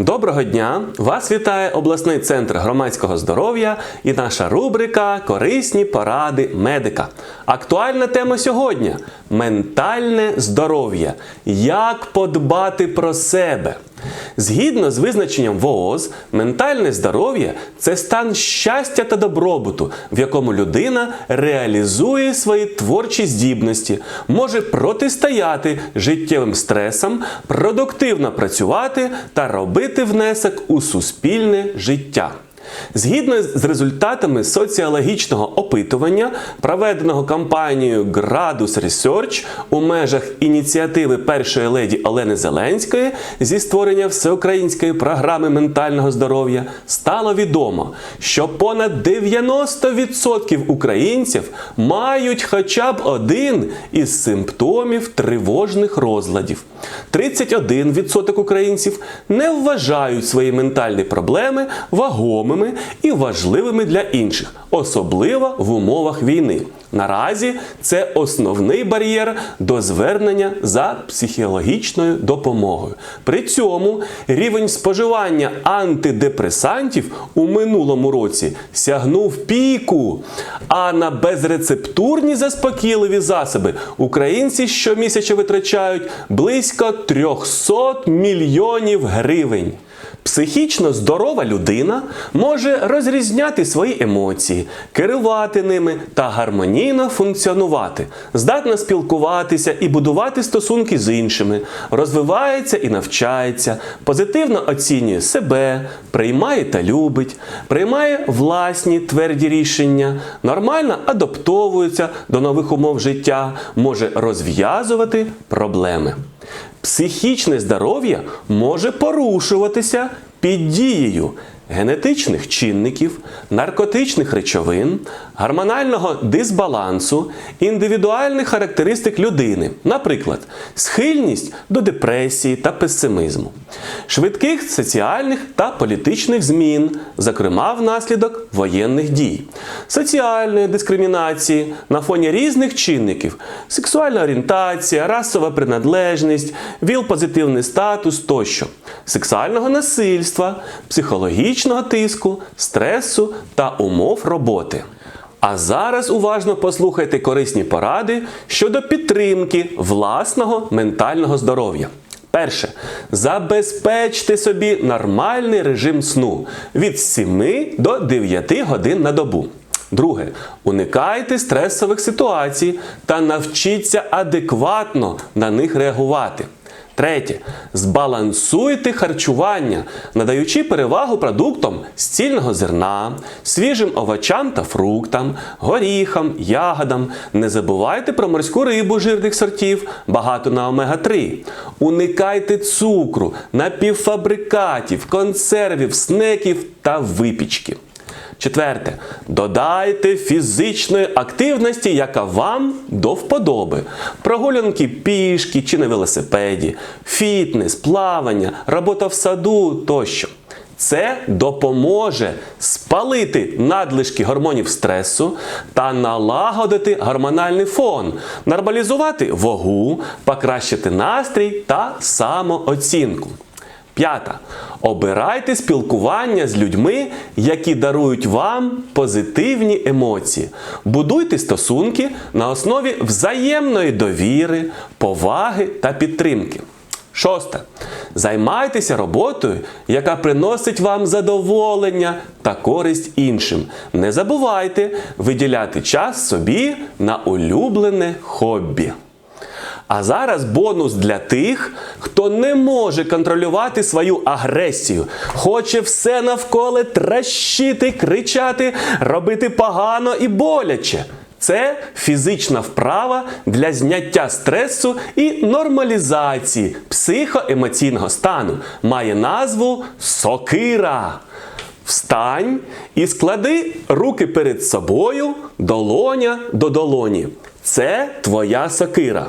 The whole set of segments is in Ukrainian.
Доброго дня! Вас вітає обласний центр громадського здоров'я і наша рубрика Корисні поради медика. Актуальна тема сьогодні ментальне здоров'я. Як подбати про себе? Згідно з визначенням ВООЗ, ментальне здоров'я це стан щастя та добробуту, в якому людина реалізує свої творчі здібності, може протистояти життєвим стресам, продуктивно працювати та робити внесок у суспільне життя. Згідно з результатами соціологічного опитування, проведеного компанією Gradus Research у межах ініціативи першої леді Олени Зеленської зі створення всеукраїнської програми ментального здоров'я, стало відомо, що понад 90% українців мають хоча б один із симптомів тривожних розладів. 31% українців не вважають свої ментальні проблеми вагомими і важливими для інших, особливо в умовах війни. Наразі це основний бар'єр до звернення за психологічною допомогою. При цьому рівень споживання антидепресантів у минулому році сягнув піку. А на безрецептурні заспокійливі засоби українці щомісяця витрачають близько 300 мільйонів гривень. Психічно здорова людина може розрізняти свої емоції, керувати ними та гармонійно функціонувати, здатна спілкуватися і будувати стосунки з іншими, розвивається і навчається, позитивно оцінює себе, приймає та любить, приймає власні тверді рішення, нормально адаптовується до нових умов життя, може розв'язувати проблеми. Психічне здоров'я може порушуватися під дією генетичних чинників, наркотичних речовин, гормонального дисбалансу, індивідуальних характеристик людини, наприклад, схильність до депресії та песимізму, швидких соціальних та політичних змін, зокрема внаслідок воєнних дій, соціальної дискримінації на фоні різних чинників, сексуальна орієнтація, расова приналежність, віл-позитивний статус тощо, сексуального насильства, психологічного тиску, стресу та умов роботи. А зараз уважно послухайте корисні поради щодо підтримки власного ментального здоров'я. Перше. Забезпечте собі нормальний режим сну від 7 до 9 годин на добу. Друге. Уникайте стресових ситуацій та навчіться адекватно на них реагувати. Третє. Збалансуйте харчування, надаючи перевагу продуктам з цільного зерна, свіжим овочам та фруктам, горіхам, ягодам. Не забувайте про морську рибу жирних сортів, багато на омега-3. Уникайте цукру, напівфабрикатів, консервів, снеків та випічки. Четверте. Додайте фізичної активності, яка вам до вподоби. Прогулянки пішки чи на велосипеді, фітнес, плавання, робота в саду тощо. Це допоможе спалити надлишки гормонів стресу та налагодити гормональний фон, нормалізувати вагу, покращити настрій та самооцінку. П'ята. Обирайте спілкування з людьми, які дарують вам позитивні емоції. Будуйте стосунки на основі взаємної довіри, поваги та підтримки. Шосте. Займайтеся роботою, яка приносить вам задоволення та користь іншим. Не забувайте виділяти час собі на улюблене хобі. А зараз бонус для тих, хто не може контролювати свою агресію, хоче все навколо тращити, кричати, робити погано і боляче. Це фізична вправа для зняття стресу і нормалізації психоемоційного стану. Має назву сокира. Встань і склади руки перед собою, долоня до долоні. Це твоя сокира.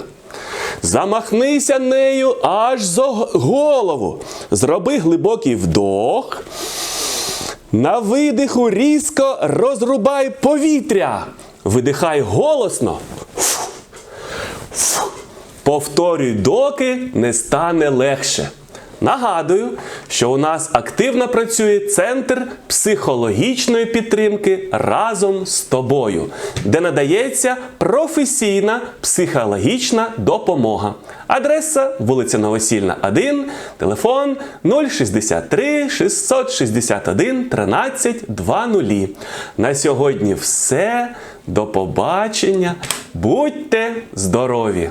Замахнися нею аж за голову. Зроби глибокий вдох. На видиху різко розрубай повітря. Видихай голосно. Повторюй, доки не стане легше. Нагадую, що у нас активно працює центр психологічної підтримки разом з тобою, де надається професійна психологічна допомога. Адреса вулиця Новосільна, 1, телефон 063 661 13 20. На сьогодні все. До побачення. Будьте здорові!